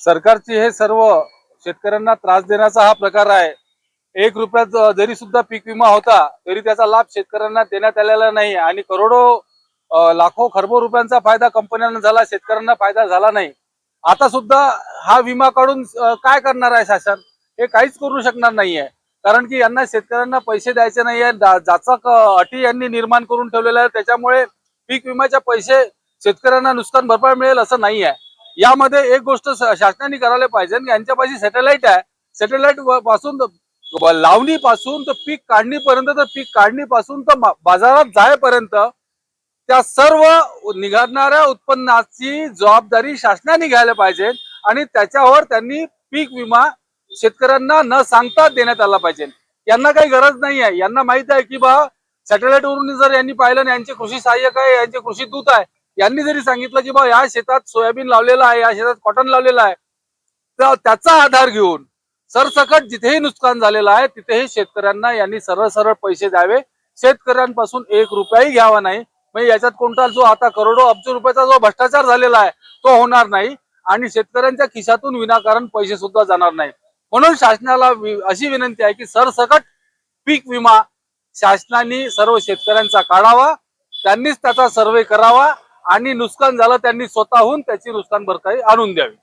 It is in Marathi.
सरकारची हे सर्व शेतकऱ्यांना त्रास देण्याचा हा प्रकार आहे. एक रुपयात जरी सुद्धा पीक विमा होता तरी त्याचा लाभ शेतकऱ्यांना देण्यात आलेला नाही आणि करोडो लाखो खरबो रुपयांचा फायदा कंपन्यांना झाला शेतकऱ्यांना फायदा झाला नाही. आता सुद्धा हा विमा काढून काय करणार आहे शासन? हे काहीच करू शकणार नाहीये. कारण की यांना शेतकऱ्यांना पैसे द्यायचे नाहीये. ज्याचा अटी यांनी निर्माण करून ठेवलेला आहे त्याच्यामुळे पीक विम्याचे पैसे शेतकऱ्यांना नुकसान भरपाई मिळेल असं नाही आहे यामध्ये एक गोष्ट शासनाने करायला पाहिजे यांच्यापाशी सॅटेलाइट आहे. सॅटेलाइटपासून लावणी पासून तर पीक काढणीपर्यंत तर पीक काढणीपासून तर बाजारात जायपर्यंत त्या सर्व निघणाऱ्या उत्पन्नाची जबाबदारी शासनाने घ्यायला पाहिजे आणि त्याच्यावर त्यांनी पीक विमा शेतकऱ्यांना न सांगता देण्यात आला पाहिजे. यांना काही गरज नाही आहे. यांना माहीत आहे की बा सॅटेलाइट वरून जर यांनी पाहिलं यांचे कृषी सहाय्यक आहे यांचे कृषी दूत आहे यांनी जरी सांगितलं की बा या शेतात सोयाबीन लावलेलं आहे या शेतात कॉटन लावलेलं आहे तर त्याचा आधार घेऊन सरसकट जिथेही नुकसान झालेलं आहे तिथेही शेतकऱ्यांना यांनी सरळ सरळ पैसे द्यावे. शेतकऱ्यांपासून एक रुपयाही घ्यावा नाही. म्हणजे याच्यात कोणता जो आता करोडो अब्ज रुपयाचा जो भ्रष्टाचार झालेला आहे तो होणार नाही. आणि शेतकऱ्यांच्या खिशातून विनाकारण पैसे सुद्धा जाणार नाही. म्हणून शासनाला अशी विनंती आहे की सरसकट पीक विमा शासनाने सर्व शेतकऱ्यांचा काढावा. त्यांनीच त्याचा सर्वे करावा. आणि नुकसान झालं त्यांनी स्वतःहून त्याची नुकसान भरपाई आणून द्यावी.